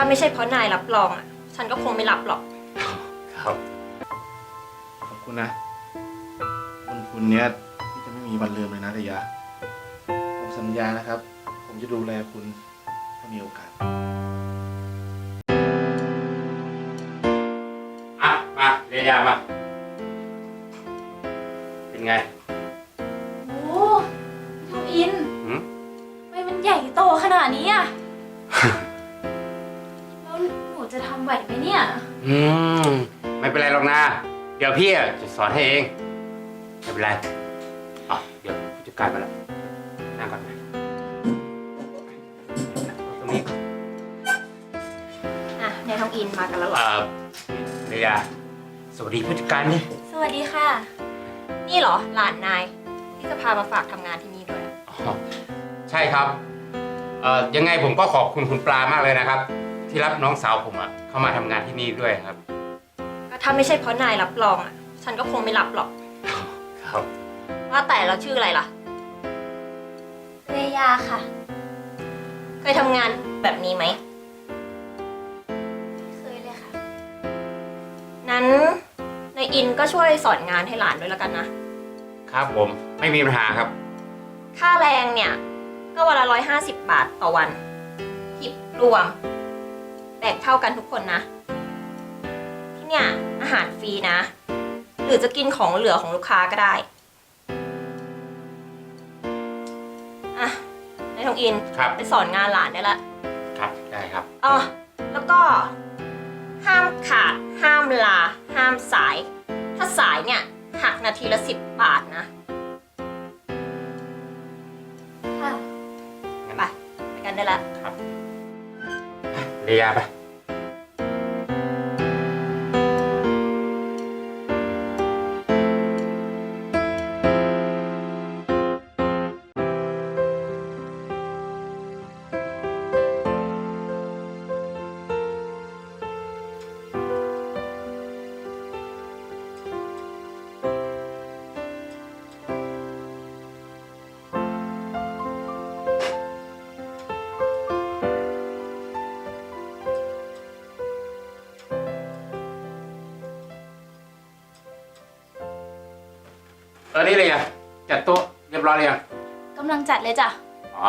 ถ้าไม่ใช่เพราะนายรับรองอะ ฉันก็คงไม่รับหรอก ครับ ขอบคุณนะบุญคุณเนี้ยที่จะไม่มีวันลืมเลยนะระยะ ผมสัญญานะครับ ผมจะดูแลคุณถ้ามีโอกาส อะ มา เรียนยามา เป็นไง โอ้ทำอินหืม ทำไมมันใหญ่โตขนาดนี้อะ ไหวไหมเนี่ย อืม ไม่เป็นไรหรอกนะ เดี๋ยวพี่อะจะสอนให้เอง ไม่เป็นไรอะเดี๋ยวผู้จัดการมาแล้วนั่งก่อนนะตรงนี้อะนายทองอินมากันแล้วเหรอ เอ่อเรียาสวัสดีผู้จัดการนี่สวัสดีค่ะ นี่เหรอหลานนายที่จะพามาฝากทำงานที่นี่ด้วย อ๋อใช่ครับ เอ่อยังไงผมก็ขอบคุณคุณปลามากเลยนะครับ ที่รับน้องสาวผมอะเข้ามาทำงานที่นี่ด้วยครับ ก็ถ้าไม่ใช่เพราะนายรับรองอะ ฉันก็คงไม่รับหรอก ครับ ว่าแต่เราชื่ออะไรล่ะเรยาค่ะ เคยทำงานแบบนี้ไหมไม่เคยเลยค่ะ นั้นนายอินก็ช่วยสอนงานให้หลานด้วยแล้วกันนะ ครับผมไม่มีปัญหาครับ ค่าแรงเนี่ย ก็วันละร้อยห้าสิบบาทต่อวันทิปรวมแบ่งเท่ากันทุกคนนะ ที่เนี่ยอาหารฟรีนะ หรือจะกินของเหลือของลูกค้าก็ได้อะนายทองอินครับ ไปสอนงานหลานได้ละครับได้ครับ อ๋อแล้วก็ ห้ามขาด ห้ามลา ห้ามสาย ถ้าสายเนี่ย หักนาทีละสิบบาทนะ ค่ะไปไปกันได้ละครับเรียาไป ออนี่เลยอะจัดโต๊ะเรียบร้อยเลยยังกำลังจัดเลยจ้ะ อ๋อ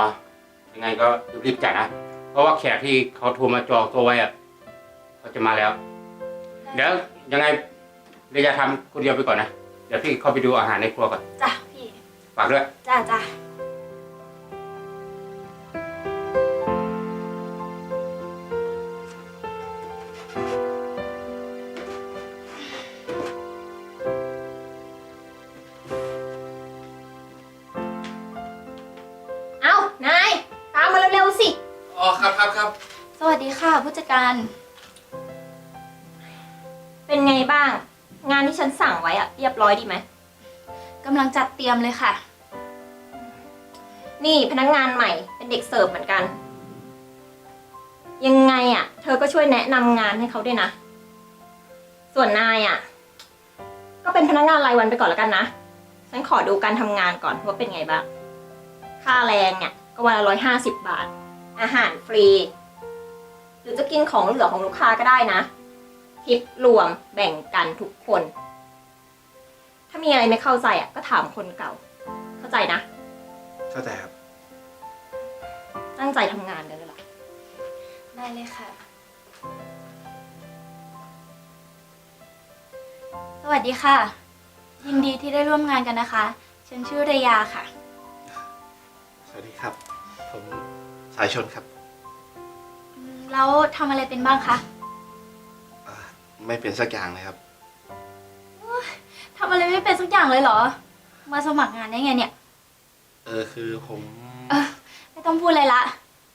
ยังไงก็รีบๆจัดนะ เพราะว่าแขกที่เขาโทรมาจองโต๊ะไว้อะเขาจะมาแล้ว เดี๋ยวยังไงเรียาทำคนเดียวไปก่อนนะ เดี๋ยวพี่เข้าไปดูอาหารในครัวก่อน จ้ะพี่ ฝากด้วย จ้าจ้า ครับครับครับ สวัสดีค่ะผู้จัดการ เป็นไงบ้าง งานที่ฉันสั่งไว้อะเรียบร้อยดีไหมกำลังจัดเตรียมเลยค่ะ นี่พนักงานใหม่เป็นเด็กเสิร์ฟเหมือนกัน ยังไงอะเธอก็ช่วยแนะนำงานให้เขาด้วยนะ ส่วนนายอะก็เป็นพนักงานรายวันไปก่อนแล้วกันนะ ฉันขอดูการทำงานก่อนว่าเป็นไงบ้าง ค่าแรงเนี่ยก็วันละร้อยห้าสิบบาท อาหารฟรี หรือจะกินของเหลือของลูกค้าก็ได้นะทิปรวมแบ่งกันทุกคน ถ้ามีอะไรไม่เข้าใจอะก็ถามคนเก่า เข้าใจนะ เข้าใจครับ ตั้งใจทำงานกันเลยล่ะได้เลยค่ะ สวัสดีค่ะ ยินดีที่ได้ร่วมงานกันนะคะ ฉันชื่อเรยาค่ะ สวัสดีครับ ผม สายชนครับแล้วทำอะไรเป็นบ้างคะอ่าไม่เป็นสักอย่างเลยครับ ทำอะไรไม่เป็นสักอย่างเลยเหรอ มาสมัครงานได้ไงเนี่ย เออคือผมเออ ไม่ต้องพูดเลยละ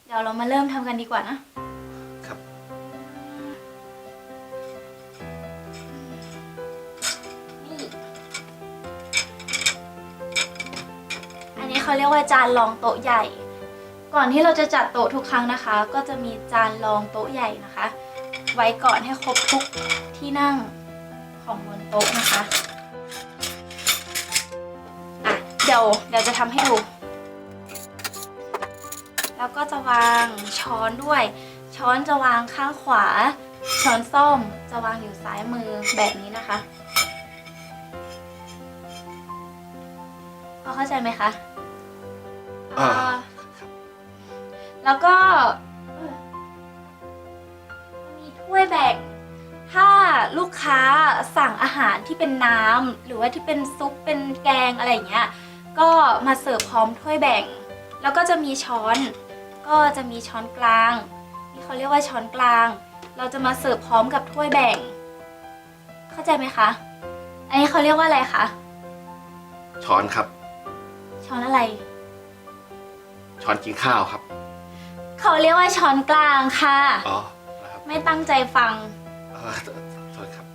เดี๋ยวเรามาเริ่มทำกันดีกว่านะ ครับ นี่ อันนี้เขาเรียกว่าจานรองโต๊ะใหญ่ ก่อนที่เราจะจัดโต๊ะทุกครั้งนะคะ ก็จะมีจานรองโต๊ะใหญ่นะคะ ไว้ก่อนให้ครบทุกที่นั่งของบนโต๊ะนะคะอะเดี๋ยวเดี๋ยวจะทำให้ดู แล้วก็จะวางช้อนด้วย ช้อนจะวางข้างขวา ช้อนส้อมจะวางอยู่ซ้ายมือแบบนี้นะคะพอเข้าใจไหมคะอ่าอ่า แล้วก็เอ่อมีถ้วยแบ่ง ถ้าลูกค้าสั่งอาหารที่เป็นน้ำหรือว่าที่เป็นซุปเป็นแกงอะไรอย่างเงี้ย ก็มาเสิร์ฟพร้อมถ้วยแบ่ง แล้วก็จะมีช้อน ก็จะมีช้อนกลางนี่เขาเรียกว่าช้อนกลาง เราจะมาเสิร์ฟพร้อมกับถ้วยแบ่ง เข้าใจไหมคะ อันนี้เขาเรียกว่าอะไรคะ ช้อนครับ ช้อนอะไร ช้อนกินข้าวครับ เขาเรียกว่าช้อนกลางค่ะ อ๋อนะครับไม่ตั้งใจฟัง เออโทษครับ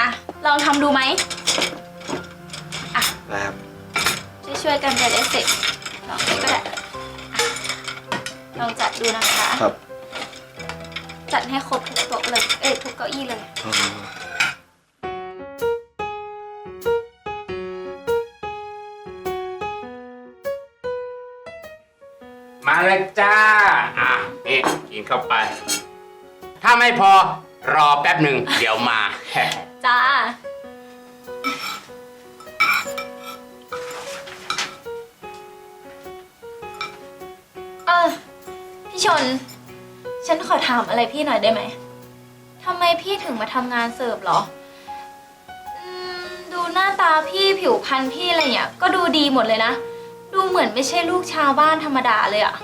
อะ ลองทำดูไหม นะครับ ช่วยๆกันจะได้เสร็จลองก็ได้อะลองจัดดูนะคะ ครับ จัดให้ครบทุกโต๊ะเลย เอ้ยทุกเก้าอี้เลย เออ มาเลยจ้า อะนี่กินเข้าไป ถ้าไม่พอรอแป๊บหนึ่งเดี๋ยวมา จ้า เออ พี่ชน ฉันขอถามอะไรพี่หน่อยได้ไหม ทำไมพี่ถึงมาทำงานเสิร์ฟเหรออืมดูหน้าตาพี่ผิวพรรณพี่อะไรเนี่ย ก็ดูดีหมดเลยนะ เหมือนไม่ใช่ลูกชาวบ้านธรรมดาเลยอะ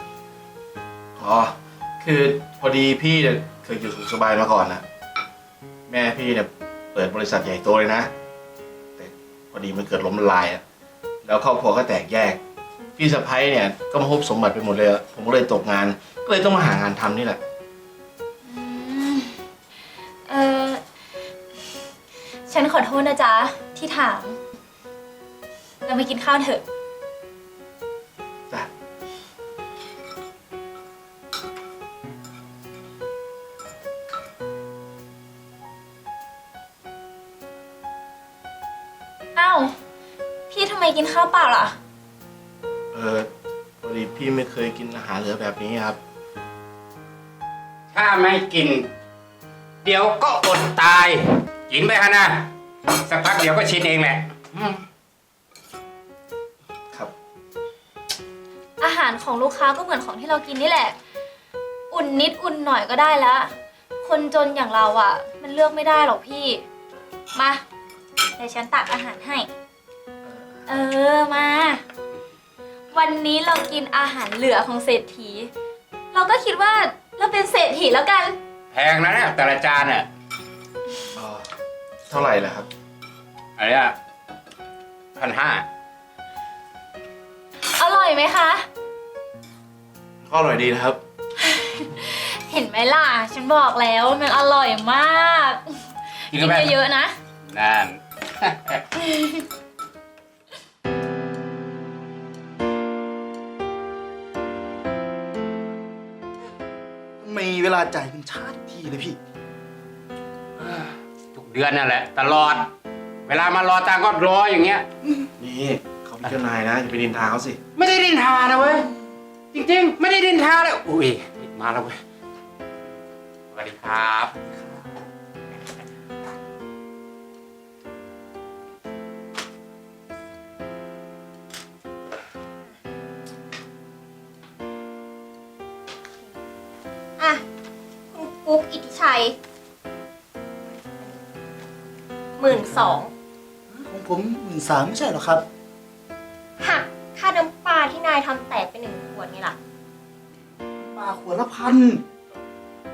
อ๋อ คือพอดีพี่เนี่ยเคยอยู่สุขสบายมาก่อนนะแม่พี่เนี่ยเปิดบริษัทใหญ่โตเลยนะ แต่พอดีมันเกิดล้มละลายอะแล้วครอบครัวก็แตกแยก พี่สะพ้ยเนี่ยก็มาฮุบสมบัติไปหมดเลยอะผมก็เลยตกงาน ก็เลยต้องมาหางานทำนี่แหละอืมเออฉันขอโทษนะจ๊ะ ที่ถาม เราไปกินข้าวเถอะจ้ะ ไมกินข้าวเปล่าล่ะ เออพอดีพี่ไม่เคยกินอาหารเหลือแบบนี้ครับ ถ้าไม่กิน เดี๋ยวก็อดตาย กินไปฮะนะสักพักเดี๋ยวก็ชินเองแหละอืมครับ อาหารของลูกค้าก็เหมือนของที่เรากินนี่แหละ อุ่นนิดอุ่นหน่อยก็ได้แล้วคนจนอย่างเราอะ่ะ มันเลือกไม่ได้หรอกพี่ มาเดี๋ยวฉันตักอาหารให้ เออมา วันนี้เรากินอาหารเหลือของเศรษฐี เราก็คิดว่าเราเป็นเศรษฐีแล้วกัน แพงนะเนี่ยแต่ละจานเนี่ยอ๋อเท่าไหร่ล่ะครับอะไรอะพันห้าอร่อยไหมคะ ก็อร่อยดีนะครับ เห็นไหมล่ะ ฉันบอกแล้วมันอร่อยมากกินกิกันนไปเยอะๆนะ นั่น ลาจ่ายเป็นชาติทีเลยพี่ ทุกเดือนนั่นแหละ ตลอด เวลามารอตังค์ก็รออย่างเงี้ย นี่เขาเป็นเจ้านายนะอย่าไปดินทาเขาสิ ไม่ได้ดินทานะเว้ย จริงๆ ไม่ได้ดินทาเลยอุ้ยมาแล้วเว้ยสวัสดีครับ มื่นสองของผมหมื่นสามไม่ใช่เหรอครับ หักค่าน้ำปลาที่นายทำแตกไปหนึ่งขวดไงล่ะ ปลาขวดละพัน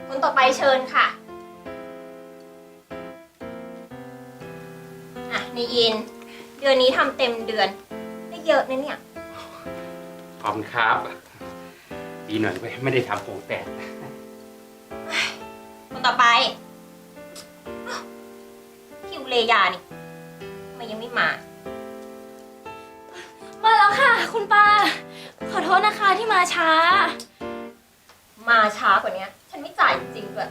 คนต่อไปเชิญค่ะ อะนายอิน เดือนนี้ทำเต็มเดือนได้เยอะนะเนี่ย ขอบคุณครับ ดีหน่อยเว้ยไม่ได้ทำโงแตก คนต่อไปอ้าวคิว เลยานี่ทำไมยังไม่มา มาแล้วค่ะ คุณป้าขอโทษนะคะที่มาช้า มาช้ากว่านี้ฉันไม่จ่ายจริงๆด้วย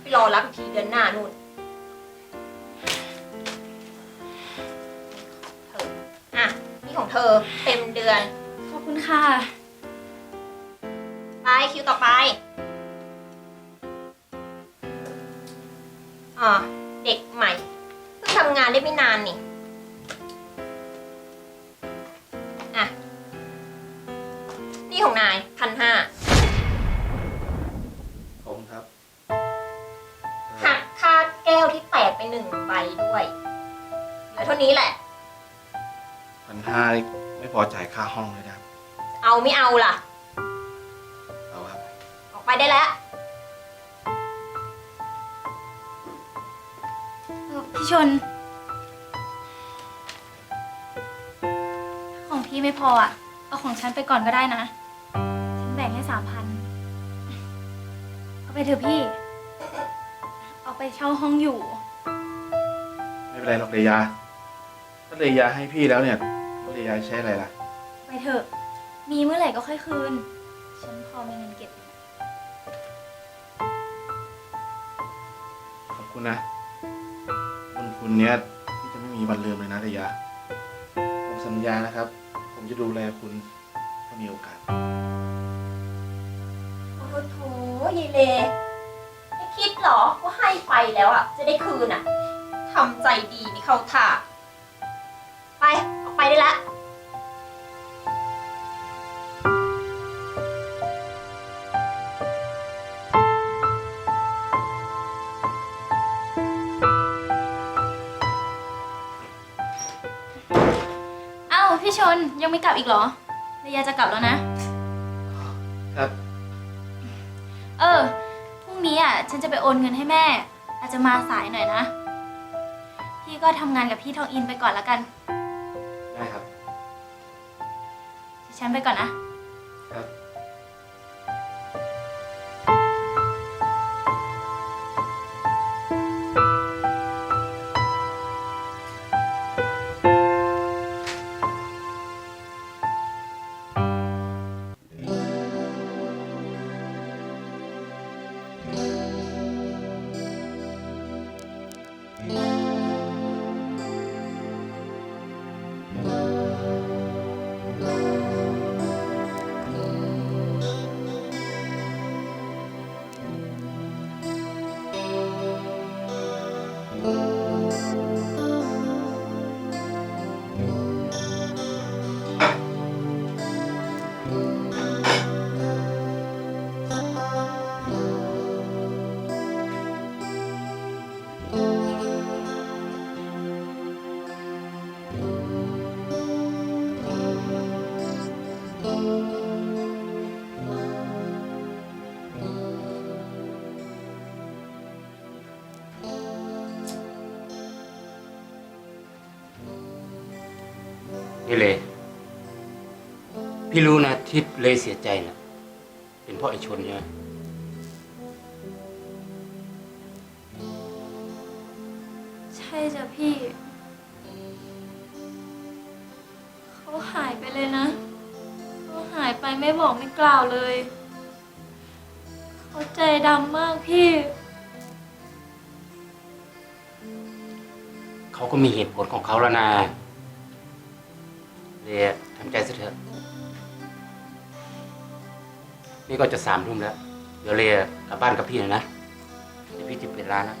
ไปรอรับอีกทีเดือนหน้านู่นเธออะนี่ของเธอเต็มเดือน ขอบคุณค่ะ ไปคิวต่อไป ไปได้แล้วเออพี่ชน ของพี่ไม่พออะ เอาของฉันไปก่อนก็ได้นะ ฉันแบ่งให้สามพันเอาไปเถอะพี่ เอาไปเช่าห้องอยู่ ไม่เป็นไรหรอกเลยา ถ้าเลยาให้พี่แล้วเนี่ยเลยาใช้อะไรล่ะ ไปเถอะ มีเมื่อไหร่ก็ค่อยคืน ฉันพอมีเงินเก็บขอบ คุณนะ บุญคุณเนี้ยพี่จะไม่มีวันลืมเลยนะเลยาผมสัญญานะครับ ผมจะดูแลคุณถ้ามีโอกาส โอ้โถยายเลไม่คิดเหรอว่าให้ไปแล้วอะ จะได้คืนอะทำใจดีนี่เข้าท่า ไป ออกไปได้แล้ว ยังไม่กลับอีกเหรอระยาจะกลับแล้วนะ ครับ เออ พรุ่งนี้อะ ฉันจะไปโอนเงินให้แม่ อาจจะมาสายหน่อยนะ พี่ก็ทำงานกับพี่ทองอินไปก่อนแล้วกันได้ครับ ฉันไปก่อนนะ ครับ นี่เลย พี่รู้นะที่เลยเสียใจนะเป็นเพราะไอ้ชนใช่ไหม ไม่บอกไม่กล่าวเลย เขาใจดำมากพี่ เขาก็มีเหตุผลของเขาแล้วนะเลยทำใจซะเถอะ นี่ก็จะสามทุ่มแล้ว เดี๋ยวเลยกลับบ้านกับพี่หน่อยนะ เดี๋ยวพี่จะปิดร้านแล้ว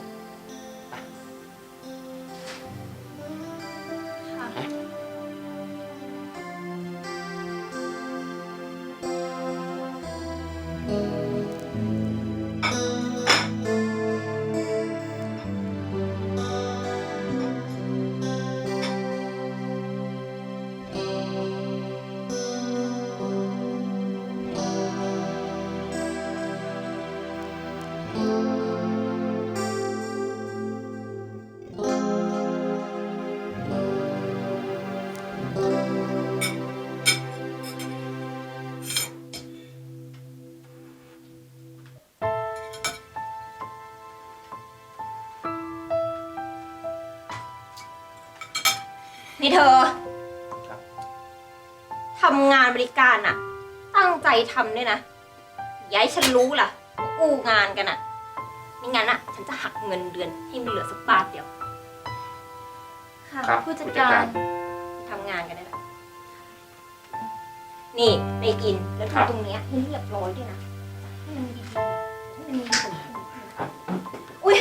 เธอครับทำงานบริการอะตั้งใจทำด้วยนะอย่าให้ฉันรู้ล่ะว่าอู้งานกันอะไม่งั้นอะฉันจะหักเงินเดือนให้มันเหลือสักบาทเดียวค่ะครับผู้จัดผู้จัดกาการรทำงานกันได้แหละนี่ในอินแล้วครับทำตรงเนี้ยให้เรียบร้อยด้วยนะให้มันดีๆให้มันมีผลอุ้ย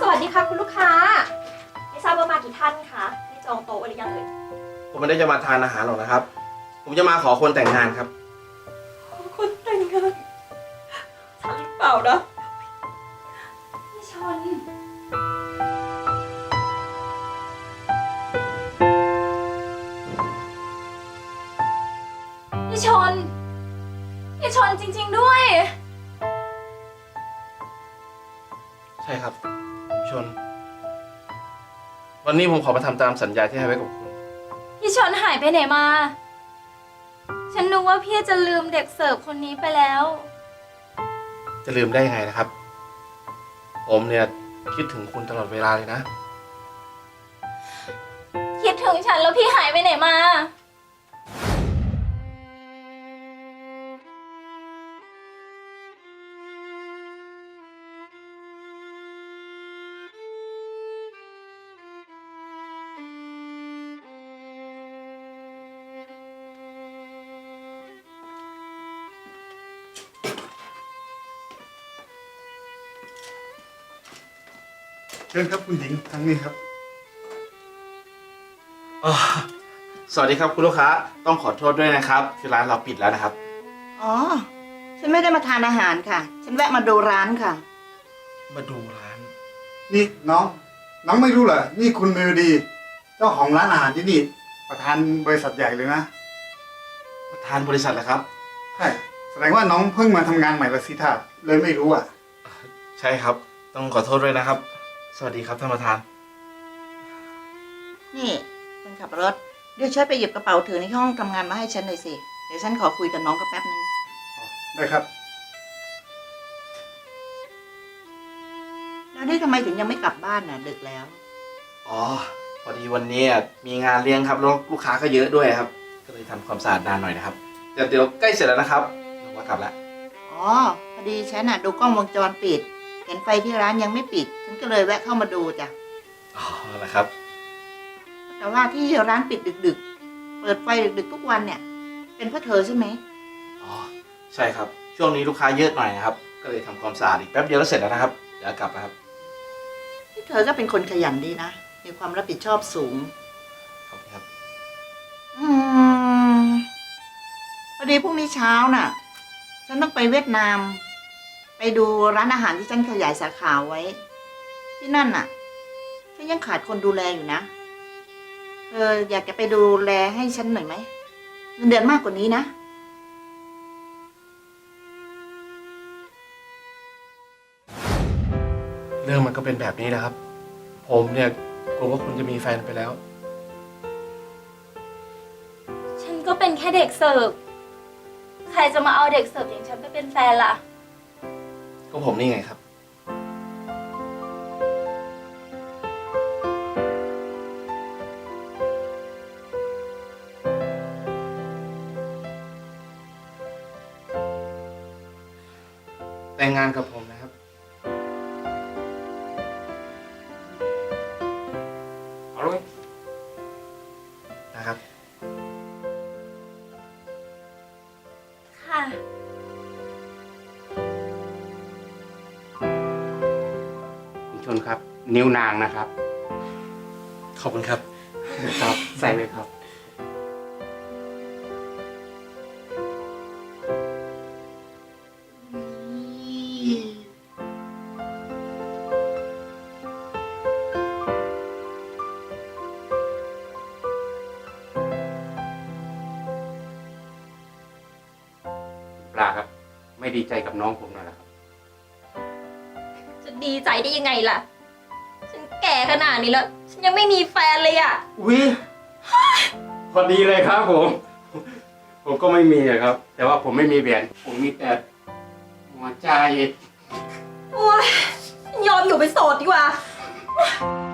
สวัสดีค่ะคุณลูกค้าไม่ทราบว่ามากี่ท่านคะได้จ องโต๊ะไว้หรือยังเอ่ยผมไม่ได้จะมาทานอาหารหรอกนะครับ ผมจะมาขอคนแต่งงานครับคนแต่งงานใช่หรือเปล่านะพี่ชน พี่ชน พี่ชนจริง ๆด้วย ใช่ครับผมชน วันนี้ผมขอมาทำตามสัญญาที่ให้ไว้กับคุณ พี่ชนหายไปไหนมา ฉันนึกว่าพี่จะลืมเด็กเสิร์ฟคนนี้ไปแล้ว จะลืมได้ยังไงนะครับ ผมเนี่ยคิดถึงคุณตลอดเวลาเลยนะ คิดถึงฉันแล้วพี่หายไปไหนมา เชิญครับคุณหญิงทางนี้ครับ อ๋อสวัสดีครับคุณลูกค้า ต้องขอโทษด้วยนะครับคือร้านเราปิดแล้วนะครับ อ๋อ ฉันไม่ได้มาทานอาหารค่ะ ฉันแวะมาดูร้านค่ะ มาดูร้าน นี่น้อง น้องไม่รู้เหรอนี่คุณเมวดี เจ้าของร้านอาหารที่นี่ ประธานบริษัทใหญ่เลยนะประธานบริษัทเหรอครับ ใช่แสดงว่าน้องเพิ่งมาทำงานใหม่ละสิท่าเลยไม่รู้อะ ใช่ครับ ต้องขอโทษด้วยนะครับ สวัสดีครับท่านประธาน นี่คนขับรถเดี๋ยวช่วยไปหยิบกระเป๋าถือในห้องทำงานมาให้ฉันหน่อยสิ เดี๋ยวฉันขอคุยกับน้องก็แป๊บนึง ได้ครับ แล้วนี่ทำไมถึงยังไม่กลับบ้านน่ะ ดึกแล้ว อ๋อ พอดีวันนี้อะมีงานเลี้ยงครับแล้วลูกค้าก็เยอะด้วยครับ ก็เลยทำความสะอาดนานหน่อยนะครับ เดี๋ยวเดี๋ยวใกล้เสร็จแล้วนะครับผมว่ากลับแล้วอ๋อ พอดีฉันน่ะดูกล้องวงจรปิดเห็นไฟที่ร้านยังไม่ปิด ฉันก็เลยแวะเข้ามาดูจ้ะ อ๋อแล้วครับ แต่ว่าที่ร้านปิดดึก ๆ เปิดไฟดึกๆทุกวันเนี่ย เป็นเพราะเธอใช่ไหม อ๋อ ใช่ครับ ช่วงนี้ลูกค้าเยอะหน่อยนะครับ ก็เลยทำความสะอาดอีกแป๊บเดียวแล้วเสร็จแล้วนะครับ เดี๋ยวกลับแล้วครับ ที่เธอก็เป็นคนขยันดีนะ มีความรับผิดชอบสูง ขอบคุณครับ อืมพอดีพรุ่งนี้เช้าน่ะ ฉันต้องไปเวียดนาม ไปดูร้านอาหารที่ฉันขยายสาขาไว้ ที่นั่นน่ะฉันยังขาดคนดูแลอยู่นะเอออยากจะไปดูแลให้ฉันหน่อยไหมเงินเดือนมากกว่านี้นะเรื่องมันก็เป็นแบบนี้นะครับ ผมเนี่ยกลัวว่าคุณจะมีแฟนไปแล้ว ฉันก็เป็นแค่เด็กเสิร์ฟ ใครจะมาเอาเด็กเสิร์ฟอย่างฉันไปเป็นแฟนล่ะ ก็ผมนี่ไงครับ แต่งงานกับผมนะครับ นิ้วนางนะครับ ขอบคุณครับครับ ใส่เลยครับ ปลาครับ ไม่ดีใจกับน้องผมหน่อยเหรอครับ จะดีใจได้ยังไงล่ะฉันแก่ ขนาดนี้แล้ว ฉันยังไม่มีแฟนเลยอะ วิพอดีเลยครับผม ผมก็ไม่มีอะครับ แต่ว่าผมไม่มีแหวนผมมีแต่หัวใจ โอ้ยฉันยอมอยู่เป็นโสดดีกว่าค